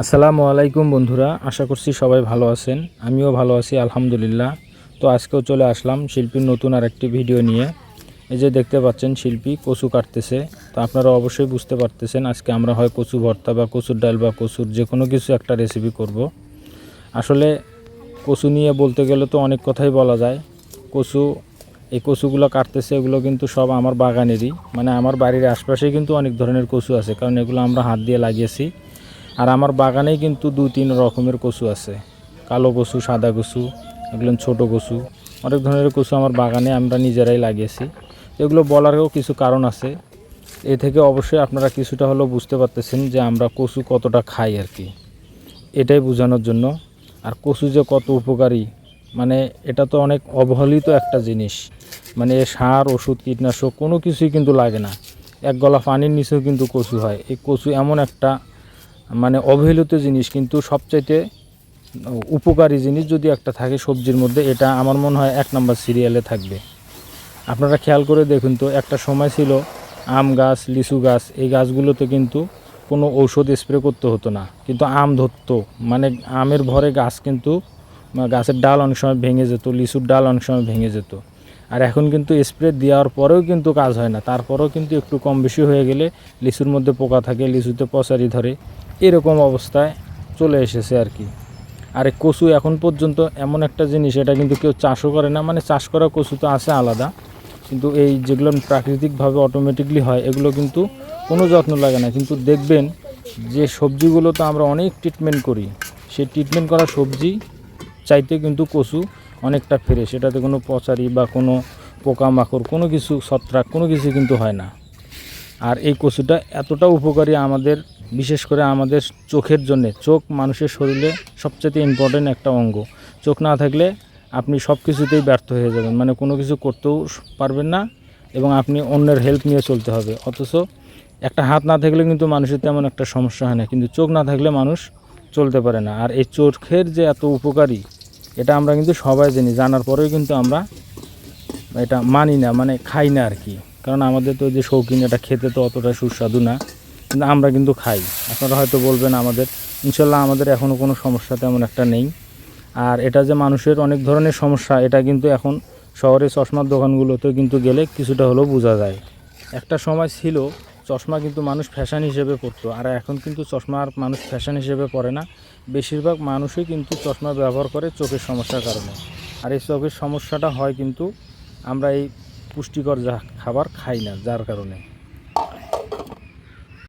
আসসালামু আলাইকুম বন্ধুরা, আশা করছি সবাই ভালো আছেন। আমিও ভালো আছি, আলহামদুলিল্লাহ। তো আজকেও চলে আসলাম শিল্পীর নতুন আর একটি ভিডিও নিয়ে। এই যে দেখতে পাচ্ছেন শিল্পী কচু কাটতেছে। তো আপনারা অবশ্যই বুঝতে পারতেছেন আজকে আমরা হয় কচু ভর্তা বা কচুর ডাল বা কচুর যে কোনো কিছু একটা রেসিপি করব। আসলে কচু নিয়ে বলতে গেলে তো অনেক কথাই বলা যায়। কচু, এই কচুগুলো কাটতেছে, এগুলো কিন্তু সব আমার বাগানেরই। মানে আমার বাড়ির আশপাশেই কিন্তু অনেক ধরনের কচু আছে, কারণ এগুলো আমরা হাত দিয়ে লাগিয়েছি। আর আমার বাগানেই কিন্তু দু তিন রকমের কচু আছে। কালো কচু, সাদা কচু, এগুলো ছোট কচু। অনেক ধরনের কচু আমার বাগানে আমরা নিজেরাই লাগিয়েছি। এগুলো বলারও কিছু কারণ আছে। এ থেকে অবশ্যই আপনারা কিছুটা হলেও বুঝতে পারতেছেন যে আমরা কচু কতটা খাই আর কি। এটাই বোঝানোর জন্য। আর কচু যে কত উপকারী মানে এটা তো অনেক অবহেলিত একটা জিনিস। মানে সার, ওষুধ, কীটনাশক কোনো কিছুই কিন্তু লাগে না। এক গলা পানির নিচেও কিন্তু কচু হয়। এই কচু এমন একটা মানে অবহেলিত জিনিস, কিন্তু সবচাইতে উপকারী জিনিস যদি একটা থাকে সবজির মধ্যে, এটা আমার মনে হয় এক নম্বর সিরিয়ালে থাকবে। আপনারা খেয়াল করে দেখুন তো, একটা সময় ছিল আম গাছ, লিচু গাছ, এই গাছগুলোতে কিন্তু কোনো ঔষধ স্প্রে করতে হতো না। কিন্তু আম ধরতো মানে আমের ভরে গাছ কিন্তু গাছের ডাল অনেক সময় ভেঙে যেত, লিচুর ডাল অনেক সময় ভেঙে যেত। আর এখন কিন্তু স্প্রে দেওয়ার পরেও কিন্তু কাজ হয় না। তারপরেও কিন্তু একটু কম বেশি হয়ে গেলে লিচুর মধ্যে পোকা থাকে, লিচুতে পচারি ধরে। এরকম অবস্থায় চলে এসেছে আর কি। আর কচু এখন পর্যন্ত এমন একটা জিনিস, এটা কিন্তু কেউ চাষও করে না। মানে চাষ করা কচু তো আছে আলাদা। কিন্তু এই যেগুলো প্রাকৃতিকভাবে অটোমেটিকলি হয়, এগুলো কিন্তু কোনো যত্ন লাগে না। কিন্তু দেখবেন যে সবজিগুলো তো আমরা অনেক ট্রিটমেন্ট করি। সেই ট্রিটমেন্ট করা সবজি চাইতে কিন্তু কচু অনেকটা ফ্রেশ এটাতে কোনো পচারি বা কোনো পোকামাকড়, কোনো কিছু ছত্রাক, কোনো কিছু কিন্তু হয় না। আর এই কচুটা এতটা উপকারী আমাদের, বিশেষ করে আমাদের চোখের জন্যে। চোখ মানুষের শরীরে সবচেয়ে ইম্পর্টেন্ট একটা অঙ্গ। চোখ না থাকলে আপনি সব কিছুতেই ব্যর্থ হয়ে যাবেন। মানে কোনো কিছু করতেও পারবেন না এবং আপনি অন্যের হেল্প নিয়ে চলতে হবে। অথচ একটা হাত না থাকলে কিন্তু মানুষের তেমন একটা সমস্যা হয় না। কিন্তু চোখ না থাকলে মানুষ চলতে পারে না। আর এই চোখের যে এত উপকারী, এটা আমরা কিন্তু সবাই জানি। জানার পরেও কিন্তু আমরা এটা মানি না মানে খাই না আর কি। কারণ আমাদের তো যে শৌখিন, এটা খেতে তো অতটা সুস্বাদু না। কিন্তু আমরা কিন্তু খাই। আপনারা হয়তো বলবেন আমাদের। ইনশাল্লাহ আমাদের এখনও কোনো সমস্যা তেমন একটা নেই। আর এটা যে মানুষের অনেক ধরনের সমস্যা, এটা কিন্তু এখন শহরে চশমার দোকানগুলোতে কিন্তু গেলে কিছুটা হলেও বোঝা যায়। একটা সময় ছিল, চশমা কিন্তু মানুষ ফ্যাশন হিসেবে পরতো। আর এখন কিন্তু চশমা আর মানুষ ফ্যাশন হিসেবে পরে না। বেশিরভাগ মানুষই কিন্তু চশমা ব্যবহার করে চোখের সমস্যার কারণে। আর এই চোখের সমস্যাটা হয় কিন্তু আমরা এই পুষ্টিকর যা খাবার খাই না যার কারণে।